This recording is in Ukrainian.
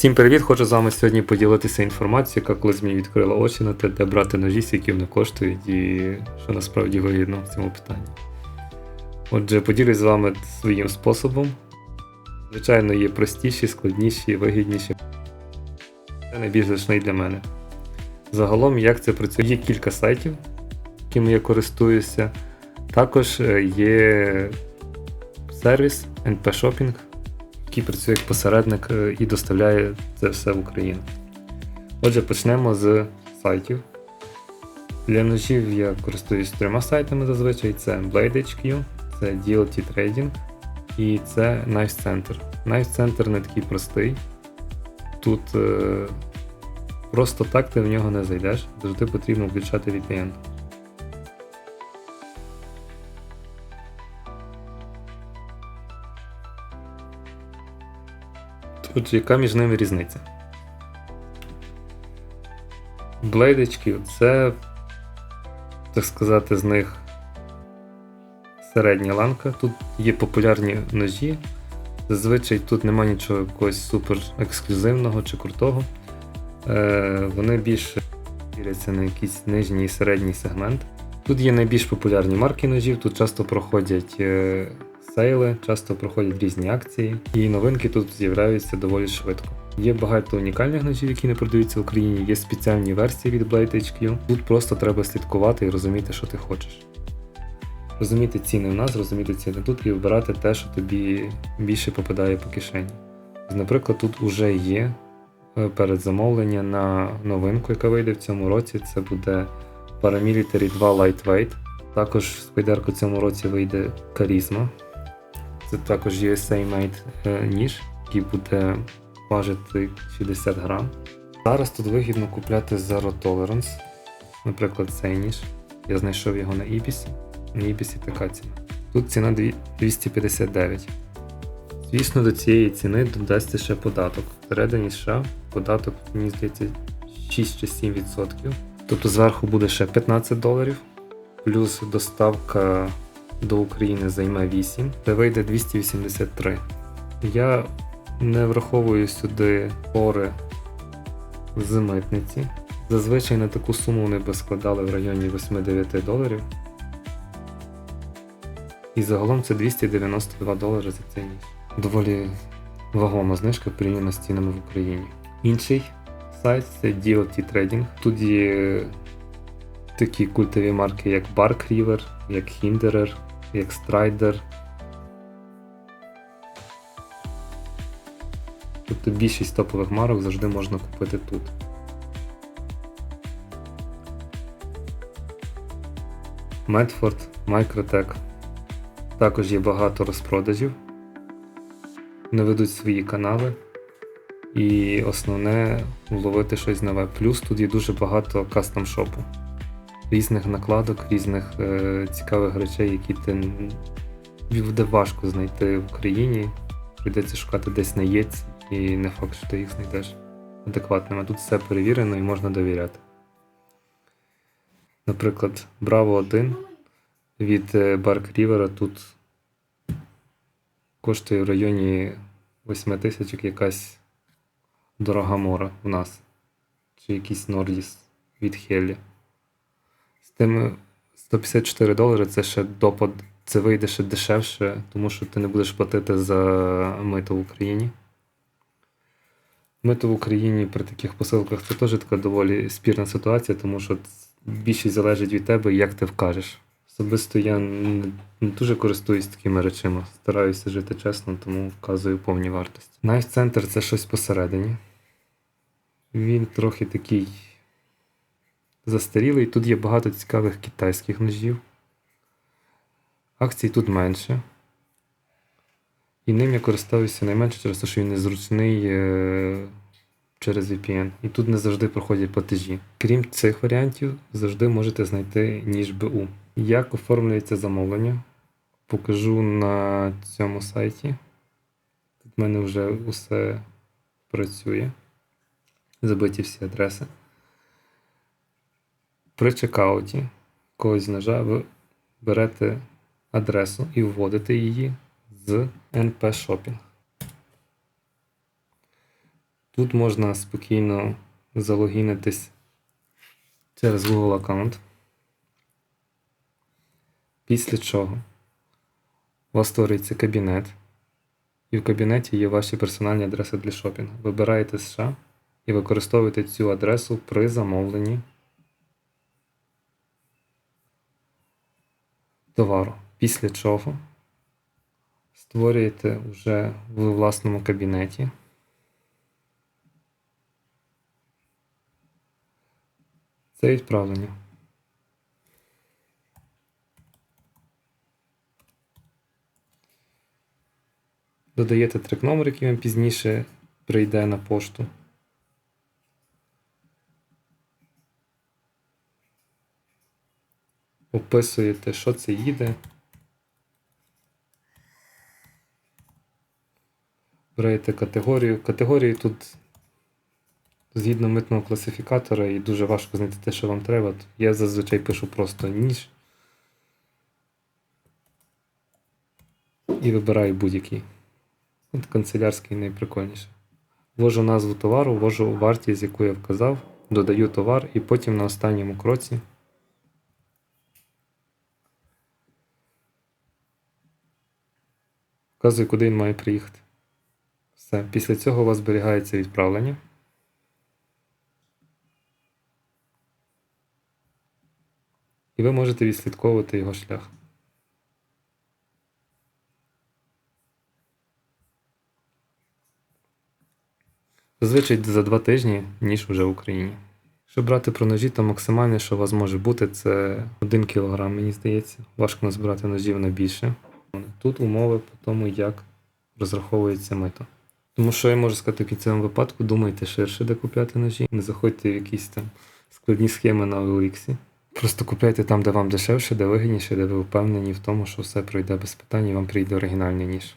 Всім привіт! Хочу з вами сьогодні поділитися інформацією, яка колись мені відкрила очі на те, де брати ножі, які вони коштують, і що насправді вигідно в цьому питанні. Отже, поділюсь з вами своїм способом. Звичайно, є простіші, складніші, вигідніші. Це найбільш зручний для мене. Загалом, як це працює? Є кілька сайтів, якими я користуюся. Також е, є сервіс NP Shopping, який працює як посередник е, і доставляє це все в Україну. Отже, почнемо з сайтів. Для ножів я користуюсь трьома сайтами зазвичай: це BladeHQ, це DLT Trading і це Knife Center. Knife Center не такий простий. Тут е, просто так ти в нього не зайдеш, завжди потрібно включати VPN. Отже, яка між ними різниця? Блейдочки це, так сказати, з них середня ланка. Тут є популярні ножі. Зазвичай тут нема нічого якогось супер ексклюзивного чи крутого. Е, вони більше діляться на якийсь нижній і середній сегмент. Тут є найбільш популярні марки ножів, тут часто проходять е, сейли, часто проходять різні акції, і новинки тут з'являються доволі швидко. Є багато унікальних ножів, які не продаються в Україні, є спеціальні версії від Blade HQ. Тут просто треба слідкувати і розуміти, що ти хочеш. Розуміти ціни в нас, розуміти ціни тут і вибирати те, що тобі більше попадає по кишені. Наприклад, тут вже є е, передзамовлення на новинку, яка вийде в цьому році. Це буде Paramilitary 2 Lightweight. Також в спайдерку в цьому році вийде Charisma. Це також USA Made е, ніж, який буде важити 60 грам. Зараз тут вигідно купляти Zero Tolerance, наприклад, цей ніж. Я знайшов його на Ібісі. На Ібісі така ціна. Тут ціна 259. Звісно, до цієї ціни додасться ще податок. Всередині США податок, мені здається, 6 чи 7%. Тобто зверху буде ще 15 доларів, плюс доставка до України займе 8, це вийде 283. Я не враховую сюди пори з митниці. Зазвичай на таку суму вони би складали в районі 8-9 доларів. І загалом це 292 долари за цей ніж. Доволі вагома знижка порівняно з цінами в Україні. Інший сайт це DLT Trading. Тут є такі культові марки, як Bark River, як Hinderer, як Strider. Тобто більшість топових марок завжди можна купити тут. Medford, Microtech. Також є багато розпродажів. Вони ведуть свої канали. І основне вловити щось нове. Плюс тут є дуже багато кастом шопу. Різних накладок, різних е, цікавих речей, які ти буде важко знайти в Україні. Прийдеться шукати десь на єць, і не факт, що ти їх знайдеш адекватними. Тут все перевірено і можна довіряти. Наприклад, Bravo 1 від е, Bark River тут коштує в районі 8 тисяч якась дорога мора в нас. Чи якийсь Нордіс від Хелі. Тими 154 долари це ще допад, це вийде ще дешевше, тому що ти не будеш платити за мито в Україні. Мито в Україні при таких посилках це теж така доволі спірна ситуація, тому що більшість залежить від тебе, як ти вкажеш. Особисто я не, дуже користуюсь такими речами. Стараюся жити чесно, тому вказую повні вартості. Center це щось посередині. Він трохи такий застарілий. Тут є багато цікавих китайських ножів. Акцій тут менше. І ним я користуюся найменше через те, що він незручний е, через VPN. І тут не завжди проходять платежі. Крім цих варіантів, завжди можете знайти ніж БУ. Як оформлюється замовлення? Покажу на цьому сайті. Тут в мене вже усе працює. Забиті всі адреси. При чекауті когось ножа ви берете адресу і вводите її з NP Shopping. Тут можна спокійно залогінитись через Google аккаунт. Після чого у вас створюється кабінет, і в кабінеті є ваші персональні адреси для шопінгу. Вибираєте США і використовуєте цю адресу при замовленні товару. Після чого створюєте вже в власному кабінеті це відправлення. Додаєте трек номер, який вам пізніше прийде на пошту. Описуєте, що це їде. Берете категорію. Категорії тут згідно митного класифікатора і дуже важко знайти те, що вам треба. Я зазвичай пишу просто ніж. І вибираю будь-який. От канцелярський найприкольніше. Ввожу назву товару, ввожу вартість, яку я вказав, додаю товар і потім на останньому кроці вказую, куди він має приїхати. Все. Після цього у вас зберігається відправлення. І ви можете відслідковувати його шлях. Зазвичай за два тижні, ніж вже в Україні. Якщо брати про ножі, то максимальне, що у вас може бути, це 1 кг, мені здається. Важко назбирати ножів на більше. Тут умови по тому, як розраховується мито. Тому що я можу сказати в кінцевому випадку, думайте ширше, де купляти ножі. Не заходьте в якісь там складні схеми на OLX. Просто купляйте там, де вам дешевше, де вигідніше, де ви впевнені в тому, що все пройде без питань і вам прийде оригінальний ніж.